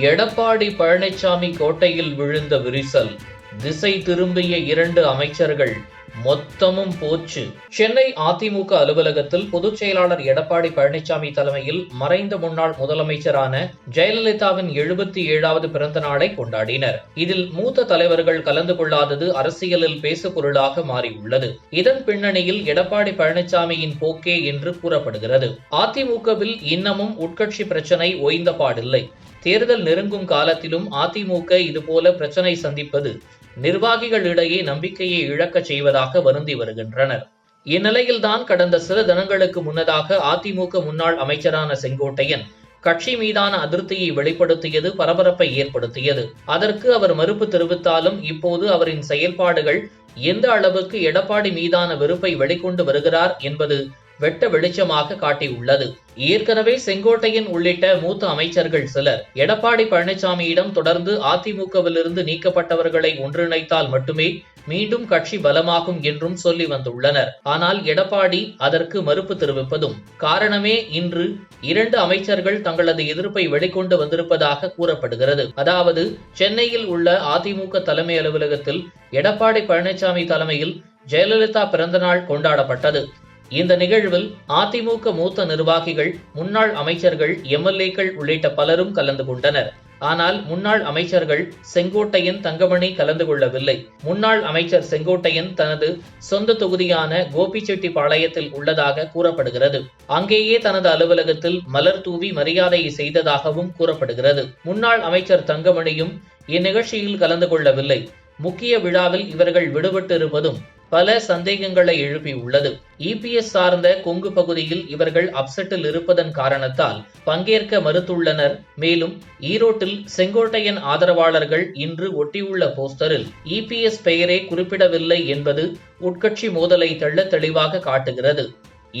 எடப்பாடி பழனிசாமி கோட்டையில் விழுந்த விரிசல். திசை திரும்பிய இரண்டு அமைச்சர்கள். மொத்தமும் போச்சு. சென்னை அதிமுக அலுவலகத்தில் பொதுச் செயலாளர் எடப்பாடி பழனிசாமி தலைமையில் மறைந்த முன்னாள் முதலமைச்சரான ஜெயலலிதாவின் எழுபத்தி ஏழாவது பிறந்த நாளை கொண்டாடினர். இதில் மூத்த தலைவர்கள் கலந்து கொள்ளாதது அரசியலில் பேசு பொருளாக மாறியுள்ளது. இதன் பின்னணியில் எடப்பாடி பழனிசாமியின் போக்கே என்று கூறப்படுகிறது. அதிமுகவில் இன்னமும் உட்கட்சி பிரச்சனை ஓய்ந்த பாடில்லை. தேர்தல் நெருங்கும் காலத்திலும் அதிமுக இதுபோல பிரச்சனை சந்திப்பது நிர்வாகிகளிடையே நம்பிக்கையை இழக்கச் செய்வதாக வருந்தி வருகின்றனர். இந்நிலையில்தான் கடந்த சில தினங்களுக்கு முன்னதாக அதிமுக முன்னாள் அமைச்சரான செங்கோட்டையன் கட்சி மீதான அதிருப்தியை வெளிப்படுத்தியது பரபரப்பை ஏற்படுத்தியது. அதற்கு அவர் மறுப்பு தெரிவித்தாலும் இப்போது அவரின் செயல்பாடுகள் எந்த அளவுக்கு எடப்பாடி மீதான வெறுப்பை வெளிக்கொண்டு வருகிறார் என்பது வெட்ட வெளிச்சமாக காட்டியுள்ளது. ஏற்கனவே செங்கோட்டையன் உள்ளிட்ட மூத்த அமைச்சர்கள் சிலர் எடப்பாடி பழனிசாமியிடம் தொடர்ந்து அதிமுகவிலிருந்து நீக்கப்பட்டவர்களை ஒன்றிணைத்தால் மட்டுமே மீண்டும் கட்சி பலமாகும் என்றும் சொல்லி வந்துள்ளனர். ஆனால் எடப்பாடி அதற்கு மறுப்பு தெரிவிப்பதும் காரணமே இன்று இரண்டு அமைச்சர்கள் தங்களது எதிர்ப்பை வெளிக்கொண்டு வந்திருப்பதாக கூறப்படுகிறது. அதாவது சென்னையில் உள்ள அதிமுக தலைமை அலுவலகத்தில் எடப்பாடி பழனிசாமி தலைமையில் ஜெயலலிதா பிறந்தநாள் கொண்டாடப்பட்டது. இந்த நிகழ்வில் அதிமுக மூத்த நிர்வாகிகள் முன்னாள் அமைச்சர்கள் எம்எல்ஏக்கள் உள்ளிட்ட பலரும் கலந்து கொண்டனர். ஆனால் முன்னாள் அமைச்சர்கள் செங்கோட்டையன் தங்கமணி கலந்து கொள்ளவில்லை. முன்னாள் அமைச்சர் செங்கோட்டையன் தனது சொந்த தொகுதியான கோபிச்செட்டிப்பாளையத்தில் உள்ளதாக கூறப்படுகிறது. அங்கேயே தனது அலுவலகத்தில் மலர் தூவி மரியாதையை செய்ததாகவும் கூறப்படுகிறது. முன்னாள் அமைச்சர் தங்கமணியும் இந்நிகழ்ச்சியில் கலந்து கொள்ளவில்லை. முக்கிய விழாவில் இவர்கள் விடுபட்டு இருப்பதும் பல சந்தேகங்களை எழுப்பியுள்ளது இபிஎஸ் சார்ந்த கொங்கு பகுதியில் இவர்கள் அப்செட்டில் இருப்பதன் காரணத்தால் பங்கேற்க மறுத்துள்ளனர். மேலும் ஈரோட்டில் செங்கோட்டையன் ஆதரவாளர்கள் இன்று ஒட்டியுள்ள போஸ்டரில் இபிஎஸ் பெயரே குறிப்பிடவில்லை என்பது உட்கட்சி மோதலை தெள்ள தெளிவாக காட்டுகிறது.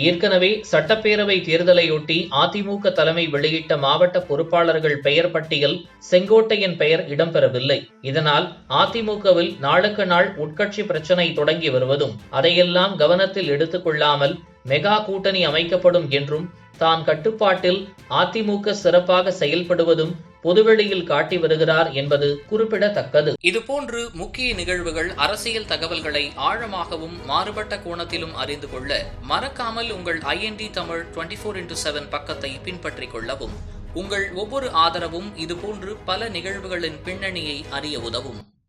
ஏற்கனவே சட்டப்பேரவை தேர்தலையொட்டி அதிமுக தலைமை வெளியிட்ட மாவட்ட பொறுப்பாளர்கள் பெயர் பட்டியல் செங்கோட்டையன் பெயர் இடம்பெறவில்லை. இதனால் அதிமுகவில் நாளுக்கு நாள் உட்கட்சி பிரச்சனை தொடங்கி வருவதும் அதையெல்லாம் கவனத்தில் எடுத்துக்கொள்ளாமல் மெகா கூட்டணி அமைக்கப்படும் என்றும் தான் கட்டுப்பாட்டில் அதிமுக சிறப்பாக செயல்படுவதும் பொதுவெளியில் காட்டி வருகிறார் என்பது குறிப்பிடத்தக்கது. இதுபோன்று முக்கிய நிகழ்வுகள் அரசியல் தகவல்களை ஆழமாகவும் மாறுபட்ட கோணத்திலும் அறிந்து கொள்ள மறக்காமல் உங்கள் IND Tamil twenty four into seven பக்கத்தை பின்பற்றிக் கொள்ளவும். உங்கள் ஒவ்வொரு ஆதரவும் இதுபோன்று பல நிகழ்வுகளின் பின்னணியை அறிய உதவும்.